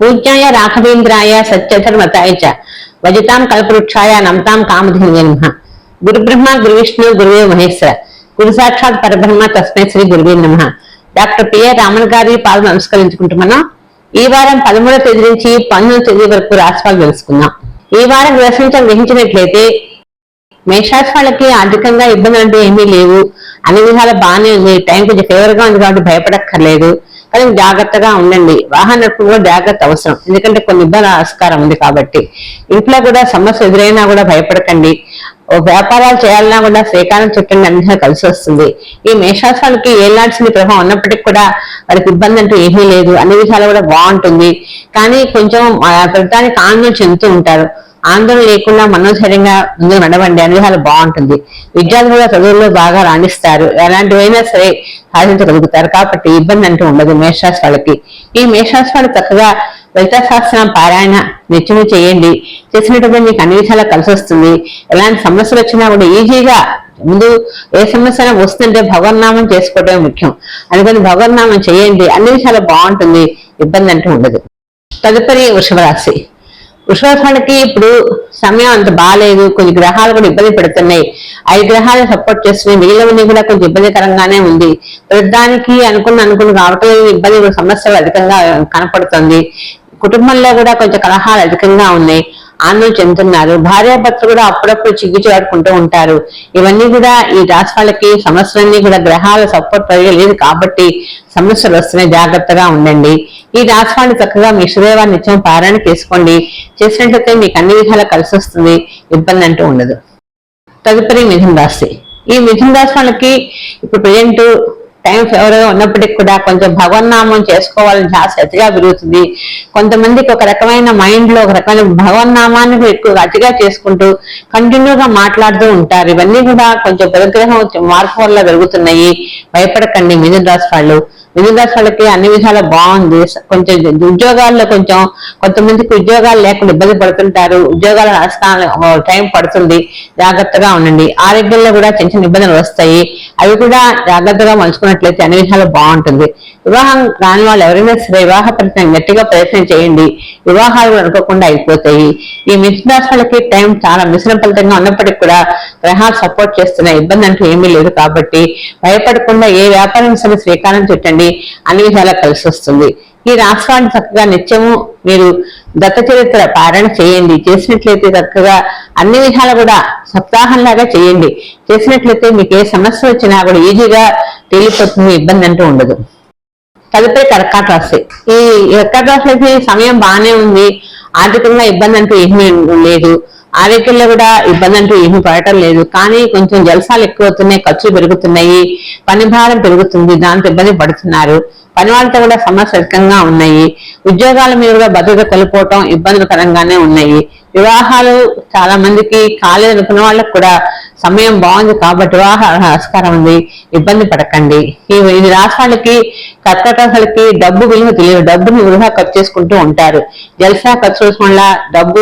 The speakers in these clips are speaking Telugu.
పూజ్యాయ రాఘవేంద్రాయ సత్యధర్మతాయ చ. వజతాం కల్పవృక్షాయ నమతాం కామధేయ నమ. గురు బ్రహ్మ గురు విష్ణు గురువే మహేశ్వర. గురు సాక్షాత్ పరబ్రహ్మ తస్మై శ్రీ గురువే నమ. డాక్టర్ పిఏ రామన్ గారి పాలు నమస్కరించుకుంటున్నాం ఈ వారం పదమూడవ తేదీ నుంచి పంతొమ్మిదవ తేదీ వరకు రాష్ట్రాలు తెలుసుకుందాం. ఈ వారం గ్రహించడం గ్రహించినట్లయితే మేషాస్ వాళ్ళకి ఆర్థికంగా ఇబ్బంది అంటే ఏమీ లేవు. అన్ని విధాలు బాగానే ఉంది టైం కొంచెం ఫేవర్గా ఉంది కాబట్టి భయపడక్కర్లేదు. కానీ జాగ్రత్తగా ఉండండి. వాహన నడుపు కూడా జాగ్రత్త అవసరం. ఎందుకంటే కొన్ని ఇబ్బంది ఆస్కారం ఉంది కాబట్టి. ఇంట్లో కూడా సమస్య ఎదురైనా కూడా భయపడకండి. ఓ వ్యాపారాలు చేయాలన్నా కూడా శ్రీకారం చుట్టూ అన్ని కలిసి వస్తుంది. ఈ మేషాసాలకి ఏలాంటి ప్రభావం ఉన్నప్పటికీ కూడా వారికి ఇబ్బంది అంటూ ఏమీ లేదు. అన్ని విధాలు కూడా బాగుంటుంది. కానీ కొంచెం ప్రతానికి ఆందోళన చెందుతూ ఉంటారు. ఆందోళన లేకుండా మనోధైర్యంగా ముందుకు నడవండి. అన్ని విధాలు బాగుంటుంది. విద్యార్థులు కూడా చదువుల్లో బాగా రాణిస్తారు. ఎలాంటివైనా సరే సాధించగలుగుతారు. కాబట్టి ఇబ్బంది అంటూ ఉండదు మేషరాశి వాళ్ళకి ఈ మేషరాశి వాళ్ళు చక్కగా లలిత శాస్త్రం పారాయణ నిత్యము చేయండి. చేసినటువంటి మీకు అన్ని విషయాలు కలిసి వస్తుంది. ఎలాంటి సమస్యలు వచ్చినా కూడా ఈజీగా ముందు ఏ సమస్య అయినా వస్తుందంటే భగవన్నామం చేసుకోవడమే ముఖ్యం. అందుకని భగవన్నామం చేయండి. అన్ని విషయాలు బాగుంటుంది. ఇబ్బంది అంటూ ఉండదు. తదుపరి వృషభరాశి. వృషభానికి ఇప్పుడు సమయం అంత బాగాలేదు కొన్ని గ్రహాలు కూడా ఇబ్బంది పెడుతున్నాయి. ఐదు గ్రహాలు సపోర్ట్ చేస్తున్నాయి. మిగిలినవన్నీ కూడా కొంచెం ఇబ్బందికరంగానే ఉంది. ప్రతిదానికి అనుకున్న అనుకున్న రావటం ఇబ్బంది సమస్యలు అధికంగా కనపడుతుంది. కుటుంబంలో కూడా కొంచెం కలహాలు అధికంగా ఉన్నాయి. ఆందోళన చెందుతున్నారు. భార్యాభర్తలు కూడా అప్పుడప్పుడు చిగ్గుచాడుకుంటూ ఉంటారు. ఇవన్నీ కూడా ఈ రాశి వాళ్ళకి సమస్యలన్నీ కూడా గ్రహాల సపోర్ట్ లేదు కాబట్టి సమస్యలు వస్తున్నాయి జాగ్రత్తగా ఉండండి. ఈ రాశి వాళ్ళు చక్కగా మీ ఇష్టదేవాన్ని నిత్యం పారాయణ చేసుకోండి. చేసినట్లయితే మీకు అన్ని విధాలా కలిసి వస్తుంది. ఇబ్బంది అంటూ ఉండదు. తదుపరి మిథున రాశి. ఈ మిథున రాశి వాళ్ళకి ఇప్పుడు ప్రజెంట్ టైం ఫేవర్ ఉన్నప్పటికి కూడా కొంచెం భగవన్నామం చేసుకోవాలని ధ్యాస అతిగా పెరుగుతుంది. కొంతమందికి ఒక రకమైన మైండ్లో ఒక రకమైన భగవన్నామాన్ని కూడా ఎక్కువ అతిగా చేసుకుంటూ కంటిన్యూగా మాట్లాడుతూ ఉంటారు. ఇవన్నీ కూడా కొంచెం పరిగ్రహం మార్పు వల్ల పెరుగుతున్నాయి. భయపడకండి మిథున రాశి వాళ్ళు. మిథున రాశి వాళ్ళకి అన్ని విధాలా బాగుంది. కొంచెం ఉద్యోగాల్లో కొంచెం కొంతమందికి ఉద్యోగాలు లేకుండా ఇబ్బంది పడుతుంటారు. ఉద్యోగాల నష్టాలు టైం పడుతుంది. జాగ్రత్తగా ఉండండి. ఆరోగ్యంలో కూడా చిన్న చిన్న ఇబ్బందులు వస్తాయి. అవి కూడా జాగ్రత్తగా మలుచుకున్నట్లయితే అన్ని విషయాలు బాగుంటుంది. వివాహం రాని వాళ్ళు ఎవరైనా సరే వివాహ ప్రయత్నం గట్టిగా ప్రయత్నం చేయండి. వివాహాలు అనుకోకుండా అయిపోతాయి. ఈ మిథున రాష్ట్రాలకి టైం చాలా మిశ్రమ ఫలితంగా ఉన్నప్పటికీ కూడా గ్రహాలు సపోర్ట్ చేస్తున్న ఇబ్బంది అంటూ ఏమీ లేదు కాబట్టి భయపడకుండా ఏ వ్యాపారం సరే శ్రీకారం చుట్టండి. అన్ని విషయాలు కలిసి వస్తుంది. ఈ రాష్ట్రాన్ని చక్కగా నిత్యము మీరు దత్త చరిత్ర పారణ చేయండి. చేసినట్లయితే చక్కగా అన్ని విధాలు కూడా సప్తాహంలాగా చేయండి. చేసినట్లయితే మీకు ఏ సమస్య వచ్చినా కూడా ఈజీగా తేలిపోతుంది ఇబ్బంది అంటూ ఉండదు. తదుపరి కర్కాట రాశి ఈ కర్కాట రాశి అయితే సమయం బాగానే ఉంది. ఆర్థికంగా ఇబ్బంది అంటూ ఏమీ లేదు. ఆరోగ్యంలో కూడా ఇబ్బంది అంటూ ఏమీ పడటం లేదు. కానీ కొంచెం జలసాలు ఎక్కువ అవుతున్నాయి ఖర్చులు పెరుగుతున్నాయి పని భారం పెరుగుతుంది దాంతో ఇబ్బంది పడుతున్నారు. పని వాళ్ళతో కూడా సమస్య అధికంగా ఉన్నాయి. ఉద్యోగాల మీద కూడా భద్రత కోల్పోవటం ఇబ్బందికరంగానే ఉన్నాయి. వివాహాలు చాలా మందికి కాలేదు అనుకున్న వాళ్ళకు కూడా సమయం బాగుంది కాబట్టి వివాహ ఆస్కారం ఉంది. ఇబ్బంది పడకండి. ఈ ఇది రాష్ట్రాలకి కర్కటాలకి డబ్బు విలువ తెలియదు. డబ్బుని వృధా ఖర్చు చేసుకుంటూ ఉంటారు. జల్సా ఖర్చు వల్ల డబ్బు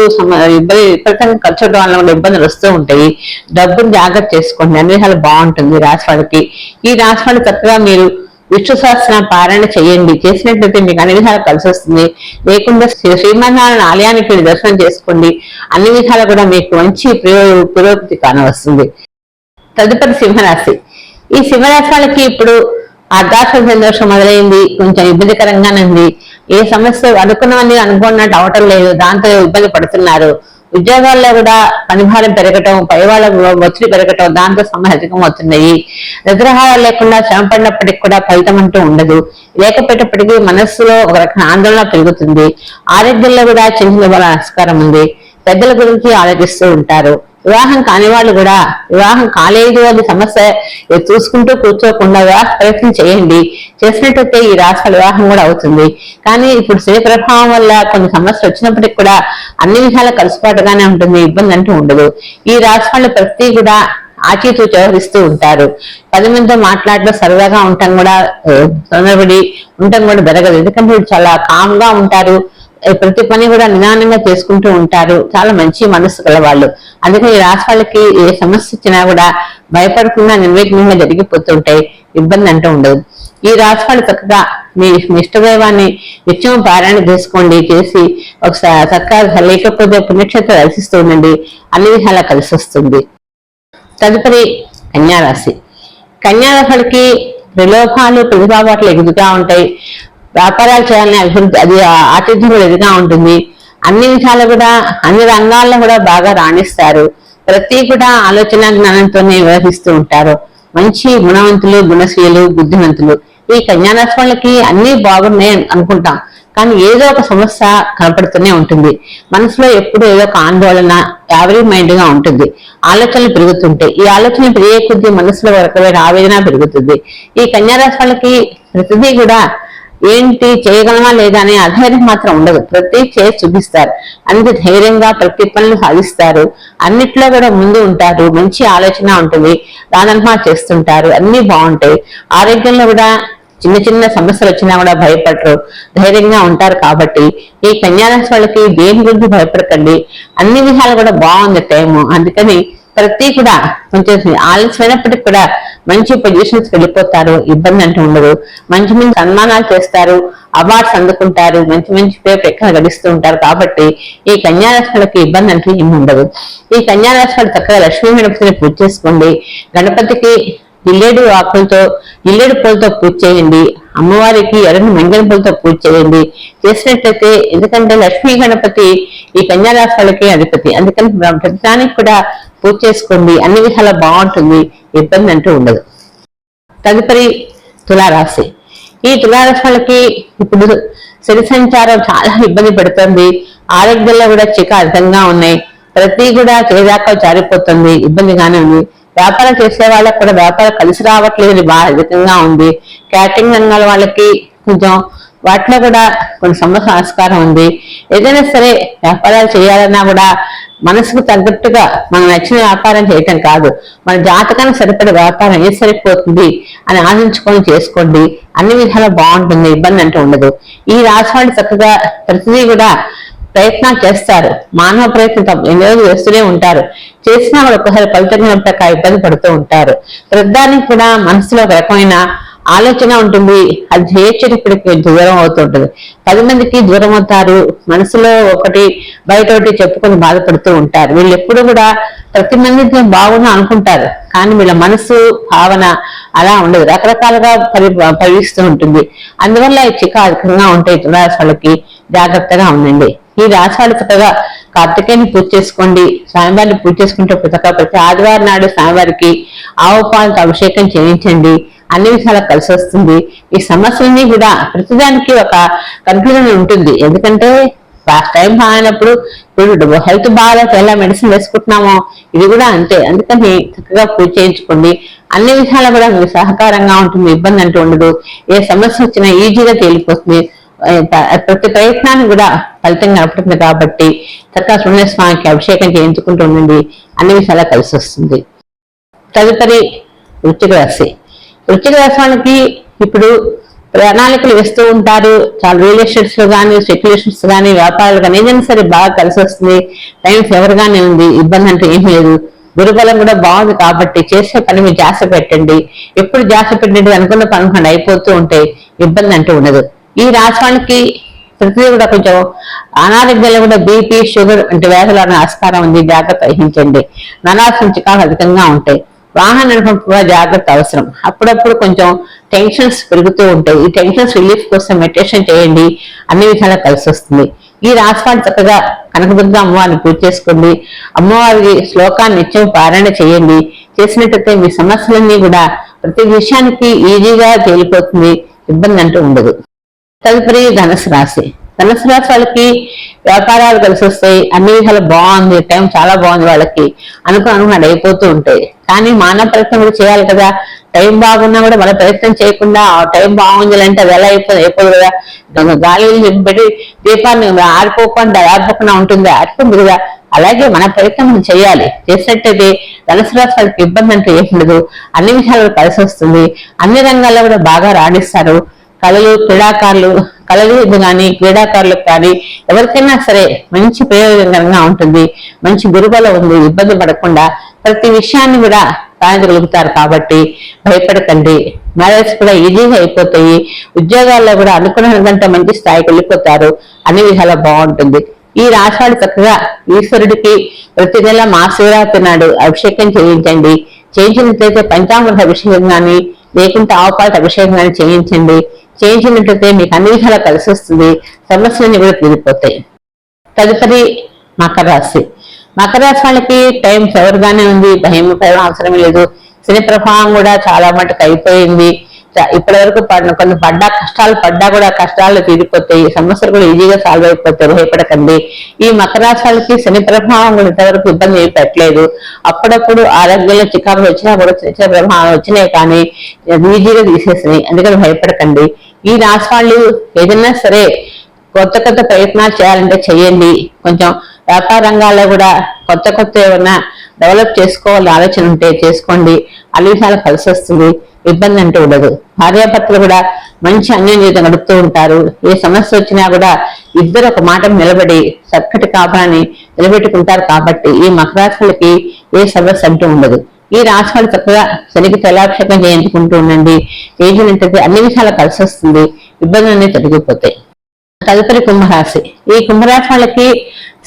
ఇబ్బంది విపరీతంగా ఖర్చు అవడం వల్ల కూడా ఇబ్బందులు వస్తూ ఉంటాయి. డబ్బుని జాగ్రత్త చేసుకోండి. అన్ని విధాలు బాగుంటుంది రాశి వాళ్ళకి ఈ రాష్ట్రాలు వాళ్ళు చక్కగా మీరు విష్ణు సహస్రం పారాయణ చేయండి. చేసినట్లయితే మీకు అన్ని విధాలు కలిసి వస్తుంది. లేకుండా శ్రీ- శ్రీమన్నారాయణ ఆలయానికి వెళ్ళి దర్శనం చేసుకోండి. అన్ని విధాలు కూడా మీకు మంచి పురోగతి కానవస్తుంది. తదుపరి సింహరాశి. ఈ సింహరాశి వాళ్ళకి ఇప్పుడు అర్ధాశ్వ సంతోషం మొదలైంది. కొంచెం ఇబ్బందికరంగానే ఉంది. ఏ సమస్య అనుకున్నవన్నీ అనుకున్నట్టు అవటం లేదు. దాంతో ఇబ్బంది పడుతున్నారు. ఉద్యోగాల్లో కూడా పనిభారం పెరగటం పై వాళ్ళకు ఒత్తిడి పెరగటం దాంతో సమస్య అవుతున్నాయి. నిద్రహారాలు లేకుండా శ్రమ పడినప్పటికీ కూడా ఫలితం అంటూ ఉండదు. లేకపోయేటప్పటికీ మనస్సులో ఒక రకమైన ఆందోళన పెరుగుతుంది. ఆరోగ్యంలో కూడా చిన్న చిన్న ఆస్కారం ఉంది. పెద్దల గురించి ఆలోచిస్తూ ఉంటారు. వివాహం కాని వాళ్ళు కూడా వివాహం కాలేదు అది సమస్య చూసుకుంటూ కూర్చోకుండా వివాహ ప్రయత్నం చేయండి. చేసినట్టయితే ఈ రాష్ట్ర వివాహం కూడా అవుతుంది. కానీ ఇప్పుడు శని ప్రభావం వల్ల కొన్ని సమస్యలు వచ్చినప్పటికి కూడా అన్ని విధాల కలిసిపాటుగానే ఉంటుంది ఇబ్బంది అంటూ ఉండదు. ఈ రాష్ట్రాలు ప్రతి కూడా ఆచితూ వ్యవహరిస్తూ ఉంటారు. పది మందితో మాట్లాడడం సరదాగా ఉండటం కూడా తొందరపడి ఉండటం కూడా జరగదు. ఎందుకంటే చాలా కామ్గా ఉంటారు. ప్రతి పని కూడా నిదానంగా చేసుకుంటూ ఉంటారు. చాలా మంచి మనసు గలవాళ్ళు. అందుకని ఈ రాశి వాళ్ళకి ఏ సమస్య వచ్చినా కూడా భయపడకుండా నిర్విఘ్నంగా జరిగిపోతుంటాయి. ఇబ్బంది అంటూ ఉండదు. ఈ రాశి వాళ్ళు చక్కగా మీ ఇష్టదైవాన్ని నిత్యం పారాయణ చేసుకోండి చేసి ఒకసారి చక్కగా లేకపోతే పుణ్యక్షేత్రం దర్శిస్తూ ఉండండి. అన్ని విధాలా కలిసి వస్తుంది. తదుపరి కన్యారాశి. కన్యారాశులకి ప్రలోభాలు ప్రతిభావాట్లు ఎదుగుతా ఉంటాయి. వ్యాపారాలు చేయాలని అభివృద్ధి అది ఆతిథ్యం ఎదుగా ఉంటుంది. అన్ని విధాలు కూడా అన్ని రంగాల్లో కూడా బాగా రాణిస్తారు. ప్రతి కూడా ఆలోచన జ్ఞానంతోనే వ్యవహరిస్తూ ఉంటారు. మంచి గుణవంతులు గుణశీలు బుద్ధిమంతులు. ఈ కన్యారాశి వాళ్ళకి అన్ని బాగున్నాయి అనుకుంటాం. కానీ ఏదో ఒక సమస్య కనపడుతూనే ఉంటుంది. మనసులో ఎప్పుడు ఏదో ఒక ఆందోళన యావరీ మైండ్గా ఉంటుంది. ఆలోచనలు పెరుగుతుంటాయి. ఈ ఆలోచనలు పెరిగే కొద్దీ మనసులో ఒక ఆవేదన పెరుగుతుంది. ఈ కన్యారాశి వాళ్ళకి ప్రతిదీ కూడా ఏంటి చేయగలమా లేదా అనే అధైర్యం మాత్రం ఉండదు. ప్రతి చేసి చూపిస్తారు. అందుకు ధైర్యంగా ప్రతి పనులు సాధిస్తారు. అన్నిట్లో కూడా ముందు ఉంటారు. మంచి ఆలోచన ఉంటుంది. దానంతా చేస్తుంటారు. అన్ని బాగుంటాయి. ఆరోగ్యంలో కూడా చిన్న చిన్న సమస్యలు వచ్చినా కూడా భయపడరు. ధైర్యంగా ఉంటారు కాబట్టి. ఈ కన్యారాశి వాళ్ళకి దేని గురించి భయపడకండి. అన్ని విధాలు కూడా బాగుంది టైము. అందుకని ప్రతి కూడా కొంచెం ఆలస్యమైనప్పటికి కూడా మంచి పొజిషన్స్ వెళ్ళిపోతారు. ఇబ్బంది అంటూ ఉండదు. మంచి మంచి సన్మానాలు చేస్తారు. అవార్డ్స్ అందుకుంటారు. మంచి మంచి పేరు ఎక్కడ గడిస్తూ ఉంటారు. కాబట్టి ఈ కన్యారాశులకి ఇబ్బంది అంటూ ఏమి ఉండదు. ఈ కన్యారాశులు చక్కగా లక్ష్మీ గణపతిని పూజ చేసుకోండి. గణపతికి ఇల్లేడు ఆకులతో ఇల్లేడు పూలతో పూజ చేయండి. అమ్మవారికి ఎర్రని మంగళ పూలతో పూజ చేయండి. చేసినట్లయితే ఎందుకంటే లక్ష్మీ గణపతి ఈ కన్యారాశులకి అధిపతి. అందుకని ప్రతిదానికి కూడా పూజ చేసుకోండి. అన్ని విధాలా బాగుంటుంది. ఇబ్బంది అంటూ ఉండదు. తదుపరి తులారాశి. ఈ తులారాశి వాళ్ళకి ఇప్పుడు శని సంచారం చాలా ఇబ్బంది పెడుతుంది. ఆరోగ్యంలో కూడా చిక అర్థంగా ఉన్నాయి. ప్రతి కూడా చేదాకా జారిపోతుంది. ఇబ్బందిగానే ఉంది. వ్యాపారం చేసే వాళ్ళకి కూడా వ్యాపారం కలిసి రావట్లేదు బాగా అధికంగా ఉంది. క్యాటరింగ్ రంగాల వాళ్ళకి కొంచెం వాటిలో కూడా కొన్ని సమస్య ఆస్కారం ఉంది. ఏదైనా సరే వ్యాపారాలు చేయాలన్నా కూడా మనసుకు తగ్గట్టుగా మనం నచ్చిన వ్యాపారం చేయటం కాదు. మన జాతకానికి సరిపడే వ్యాపారం ఏ సరిపోతుంది అని ఆశించుకొని చేసుకోండి. అన్ని విధాలు బాగుంటుంది ఇబ్బంది అంటూ ఉండదు. ఈ రాశి చక్కగా ప్రతిదీ కూడా ప్రయత్నాలు చేస్తారు. మానవ ప్రయత్నం ఎన్నో చేస్తూనే ఉంటారు. చేసినా కూడా ఒకసారి ఫలితం ఇబ్బంది పడుతూ ఉంటారు. ప్రతిదానికి కూడా మనసులో ఒక రకమైన ఆలోచన ఉంటుంది. అది చేయొచ్చేటప్పటికి దూరం అవుతుంటుంది. పది మందికి దూరం అవుతారు. మనసులో ఒకటి బయట ఒకటి చెప్పుకొని బాధపడుతూ ఉంటారు. వీళ్ళు ఎప్పుడు కూడా ప్రతి మందికి బాగున్నా అనుకుంటారు. కానీ వీళ్ళ మనసు భావన అలా ఉండదు. రకరకాలుగా పరి పరిగిస్తూ ఉంటుంది. అందువల్ల చిక్క అధికంగా ఉంటాయి తులారాశి వాళ్ళకి జాగ్రత్తగా ఉండండి. ఈ రాశాలు చక్కగా కార్తికేయని పూజ చేసుకోండి. స్వామివారిని పూజ చేసుకుంటే చక్కగా ప్రతి ఆదివారం నాడు స్వామివారికి ఆవు పాలతో అభిషేకం చేయించండి. అన్ని విషయాలు కలిసి వస్తుంది. ఈ సమస్యలన్నీ కూడా ప్రతిదానికి ఒక కన్ఫ్యూజన్ ఉంటుంది. ఎందుకంటే ఫస్ట్ టైం బాగానప్పుడు ఇప్పుడు హెల్త్ బాగాలేక ఎలా మెడిసిన్ వేసుకుంటున్నామో ఇది కూడా అంతే. అందుకని చక్కగా పూజ చేయించుకోండి. అన్ని విషయాలు కూడా మీకు సహకారంగా ఉంటుంది ఇబ్బంది అంటూ ఉండదు. ఏ సమస్య వచ్చినా ఈజీగా తేలిపోతుంది. ప్రతి ప్రయత్నాన్ని కూడా ఫలితం కనపడుతుంది కాబట్టి చక్కగా సున్యస్వామికి అభిషేకం చేయించుకుంటూ ఉండండి. అన్ని విషయాలు కలిసి వస్తుంది. తదుపరి వృత్తిక రాశి. వృత్తిక రాశానికి ఇప్పుడు ప్రణాళికలు వేస్తూ ఉంటారు. చాలా రియల్ ఎస్టేట్స్లో కానీ స్పెక్యులేషన్స్ కానీ వ్యాపారాలు కానీ ఏదైనా సరే బాగా కలిసి వస్తుంది. టైం ఫేవర్ గానే ఉంది. ఇబ్బంది అంటే ఏం లేదు. గురుబలం కూడా బాగుంది కాబట్టి చేసే పని మీరు జాస పెట్టండి. ఎప్పుడు జాస పెట్టండి అనుకున్న పనులు అయిపోతూ ఉంటాయి ఇబ్బంది అంటూ ఉండదు. ఈ రాష్ట్రానికి ప్రతిదీ కూడా కొంచెం అనారోగ్యంలో కూడా బీపీ షుగర్ వంటి వ్యాధుల ఆస్కారం ఉంది. జాగ్రత్త వహించండి. ననాసం చికాకు అధికంగా ఉంటాయి వాహన నడపడం కూడా జాగ్రత్త అవసరం. అప్పుడప్పుడు కొంచెం టెన్షన్స్ పెరుగుతూ ఉంటాయి. ఈ టెన్షన్స్ రిలీఫ్ కోసం మెడిటేషన్ చేయండి. అన్ని విధాలా కలిసి వస్తుంది. ఈ రాష్ట్రాన్ని చక్కగా కనకదుర్గ అమ్మవారిని పూజ చేసుకోండి. అమ్మవారి శ్లోకాన్ని నిత్యం పారాయణ చేయండి. చేసినట్టయితే మీ సమస్యలన్నీ కూడా ప్రతి విషయానికి ఈజీగా తేలిపోతుంది. ఇబ్బంది అంటూ ఉండదు. తదుపరి ధనుసు రాశి. ధనుసు రాశి వాళ్ళకి వ్యాపారాలు కలిసి వస్తాయి. అన్ని విధాలు బాగుంది. టైం చాలా బాగుంది వాళ్ళకి. అనుకుని అనుకున్నాడు అయిపోతూ ఉంటాయి. కానీ మానవ ప్రయత్నం కూడా చేయాలి కదా. టైం బాగున్నా కూడా మన ప్రయత్నం చేయకుండా ఆ టైం బాగుంది అంటే అది ఎలా అయిపోతుంది అయిపోదు కదా. గాలిని పెట్టి దీపాన్ని ఆరిపోకుండా ఆరిపోకుండా ఉంటుందా. ఆరిపోతుంది కదా. అలాగే మన ప్రయత్నం మనం చేయాలి. చేసినట్టయితే ధనుసు రాశి వాళ్ళకి ఇబ్బంది అంటే ఏం ఉండదు. అన్ని విషయాలు కలిసి వస్తుంది. అన్ని రంగాల్లో కూడా బాగా రాణిస్తారు. కళలు క్రీడాకారులు కళలు కానీ క్రీడాకారులకు కానీ ఎవరికైనా సరే మంచి ప్రయోజనకరంగా ఉంటుంది. మంచి గురుబల ఉంది. ఇబ్బంది పడకుండా ప్రతి విషయాన్ని కూడా సాధించగలుగుతారు కాబట్టి భయపడకండి. మ్యారేజ్ కూడా ఈజీగా అయిపోతాయి. ఉద్యోగాల్లో కూడా అనుకున్న కంటే మంచి స్థాయికి వెళ్ళిపోతారు. అన్ని విధాలా బాగుంటుంది. ఈ రాశాడు చక్కగా ఈశ్వరుడికి ప్రతి నెల మహాశివరాత్రి నాడు అభిషేకం చేయించండి. చేయించినట్లయితే పంచామృత అభిషేకం కానీ లేకుంటే ఆవుపాట అభిషేకం కానీ చేయించండి. చేయించినట్లయితే మీకు అన్ని విధాలా కలిసి వస్తుంది. సమస్యలన్నీ కూడా తీరిపోతాయి. తదుపరి మకర రాశి. మకర రాశి వాళ్ళకి టైం ఫెవర్గానే ఉంది. భయం భయం అవసరం లేదు. శని ప్రభావం కూడా చాలా మటుకు అయిపోయింది. ఇప్పటి వరకు పడిన కొన్ని పడ్డా కష్టాలు పడ్డా కూడా కష్టాలు తీరిపోతాయి. సమస్యలు కూడా ఈజీగా సాల్వ్ అయిపోతాయి. భయపడకండి ఈ మకర రాశి శని ప్రభావం కూడా ఇంతవరకు ఇబ్బంది ఏమి పెట్టలేదు. అప్పుడప్పుడు ఆరోగ్యంలో చికాకులు వచ్చినా కూడా చిన్న చిన్న ప్రభావం వచ్చినాయి కానీ ఈజీగా తీసేసినాయి. అందుకని భయపడకండి. ఈ రాశి వాళ్ళు ఏదైనా సరే కొత్త కొత్త ప్రయత్నాలు చేయాలంటే చేయండి. కొంచెం వ్యాపార రంగాల్లో కూడా కొత్త కొత్త ఏమైనా డెవలప్ చేసుకోవాలని ఆలోచన ఉంటే చేసుకోండి. అన్ని కలిసి వస్తుంది. ఇబ్బంది అంటూ ఉండదు. భార్యాభర్తలు కూడా మంచి అన్యం జీవితం గడుపుతూ ఉంటారు. ఏ సమస్య వచ్చినా కూడా ఇద్దరు ఒక మాట నిలబడి చక్కటి కాపాని నిలబెట్టుకుంటారు కాబట్టి ఈ మకరాశులకి ఏ సమస్య అంటూ ఉండదు. ఈ రాశి చక్కగా శనికి తలాభిషేకం చేయించుకుంటూ ఉండండి. చేసినట్టయితే అన్ని విషయాలు కలిసి వస్తుంది ఇబ్బందులన్నీ తొలగిపోతాయి. తదుపరి కుంభరాశి. ఈ కుంభరాశి వాళ్ళకి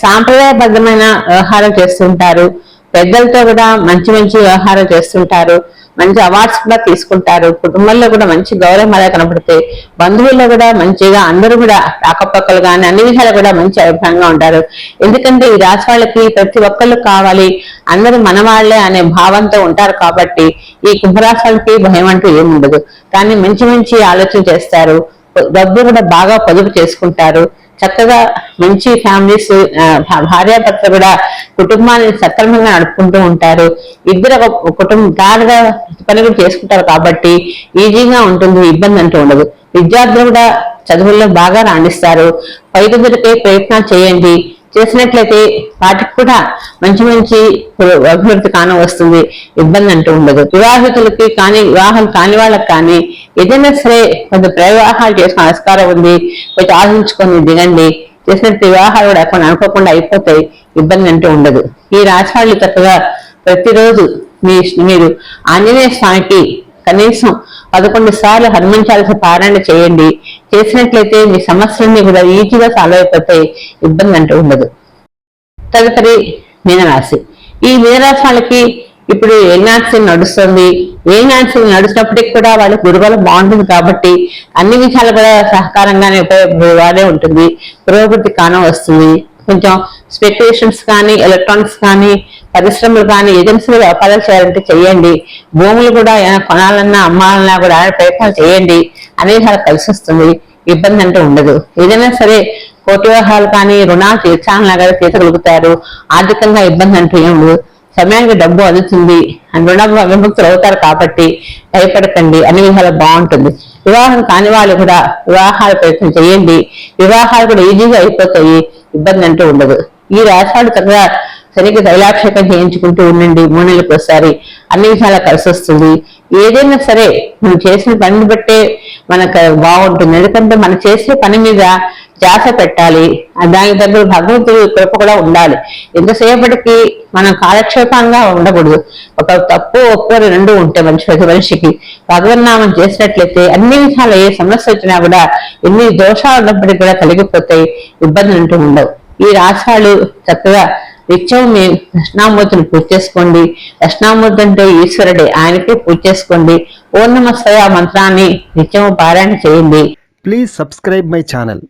సాంప్రదాయబద్ధమైన వ్యవహారం చేస్తుంటారు. పెద్దలతో కూడా మంచి మంచి వ్యవహారం చేస్తుంటారు. మంచి అవార్డ్స్ కూడా తీసుకుంటారు. కుటుంబంలో కూడా మంచి గౌరవం అలా కనపడతాయి బంధువుల్లో కూడా మంచిగా అందరూ కూడా అక్కపక్కలు కానీ అన్ని విషయాలు కూడా మంచి అభిప్రాయంగా ఉంటారు. ఎందుకంటే ఈ రాశి వాళ్ళకి ప్రతి ఒక్కళ్ళు కావాలి. అందరూ మనవాళ్ళే అనే భావంతో ఉంటారు కాబట్టి ఈ కుంభరాశి వాళ్ళకి భయం అంటూ ఏముండదు కానీ మంచి మంచి ఆలోచన చేస్తారు. డబ్బు కూడా బాగా పొదుపు చేసుకుంటారు. చక్కగా మంచి ఫ్యామిలీస్ భార్యాభర్త కూడా కుటుంబాన్ని సక్రమంగా నడుపుకుంటూ ఉంటారు. ఇద్దరు ఒక కుటుంబం పని కూడా చేసుకుంటారు కాబట్టి ఈజీగా ఉంటుంది ఇబ్బంది అంటూ ఉండదు. విద్యార్థులు కూడా చదువుల్లో బాగా రాణిస్తారు. పైదుదరికే ప్రయత్నాలు చేయండి. చేసినట్లయితే వాటికి కూడా మంచి మంచి అభివృద్ధి కాను వస్తుంది ఇబ్బంది అంటూ ఉండదు. వివాహితులకి కానీ వివాహం కాని వాళ్ళకి కానీ ఏదైనా సరే కొంత ప్రవివాహాలు చేసిన ఆస్కారం ఉంది కొంచెం ఆలోచించుకొని దిగండి. చేసినట్టు వివాహాలు కూడా కొన్ని అనుకోకుండా అయిపోతాయి ఇబ్బంది అంటూ ఉండదు. ఈ రాశి వాళ్ళు చక్కగా ప్రతిరోజు మీ మీరు ఆంజనేయ స్వామికి కనీసం పదకొండు సార్లు హనుమాన్ చాలీస పారాయణ చేయండి. చేసినట్లయితే మీ సమస్యలన్నీ కూడా ఈజీగా సాల్వ్ అయిపోతాయి ఇబ్బంది అంటూ ఉండదు. తదుపరి మీనరాశి. ఈ మీనరాశి వాళ్ళకి ఇప్పుడు ఎన్ఆర్సీ నడుస్తుంది? ఏనాడ్సీ నడుస్తున్నప్పటికి కూడా వాళ్ళకి గురుబలం బాగుంటుంది కాబట్టి అన్ని విషయాలు కూడా సహకారంగానే ఉపయోగపడే ఉంటుంది. పురోగతి కాలం వస్తుంది. కొంచెం స్పెక్యులేషన్స్ కానీ ఎలక్ట్రానిక్స్ కానీ పరిశ్రమలు కానీ ఏజెన్సీలు వ్యాపారాలు చేయాలంటే చేయండి. భూములు కూడా ఏమైనా కొనాలన్నా అమ్మాలన్నా కూడా ప్రయత్నాలు చేయండి. అనేది చాలా కలిసి వస్తుంది. ఇబ్బంది అంటే ఉండదు. ఏదైనా సరే కోటి వ్యవహారాలు కానీ రుణాలు తీర్చాలన్నా కానీ తీర్చగలుగుతారు. ఆర్థికంగా ఇబ్బంది అంటూ ఏం సమయానికి డబ్బు అందుతుంది అని రుణ విముక్తులు అవుతారు కాబట్టి భయపడకండి. అన్ని విధాలు బాగుంటుంది. వివాహం కాని వాళ్ళు కూడా వివాహాల ప్రయత్నం చేయండి. వివాహాలు కూడా ఈజీగా అయిపోతాయి. ఇబ్బంది అంటూ ఉండదు. ఈ రాష్ట్రాలు చక్కగా శనికి తైలాభిషేకం చేయించుకుంటూ ఉండండి మూడు నెలలకు ఒకసారి. అన్ని విషయాలు కలిసి వస్తుంది ఏదైనా సరే మనం చేసిన పనిని బట్టే మనకు బాగుంటుంది. ఎందుకంటే మనం చేసే పని మీద జాస పెట్టాలి. దాని దానికి తగ్గ భగవంతుడి కృప కూడా ఉండాలి. ఎంతసేపటికి మనం కాలక్షేపంగా ఉండకూడదు. ఒక తప్పు ఒప్పు రెండు ఉంటే మనిషి ప్రతి మనిషికి. భగవన్నామం చేసినట్లయితే అన్ని విధాలు ఏ సమస్య వచ్చినా కూడా ఎన్ని దోషాలు ఉన్నప్పటికీ కూడా కలిగిపోతాయి ఇబ్బందులు అంటూ ఉండవు. ఈ రాశాలు చక్కగా నిత్యం మీ దక్షిణామూర్తిని పూజ చేసుకోండి. దక్షిణామూర్తి అంటే ఈశ్వరుడే. ఆయనకే పూజ చేసుకోండి. ఓ నమస్తయ మంత్రాన్ని నిత్యం పారాయణ చేయండి. Please subscribe my channel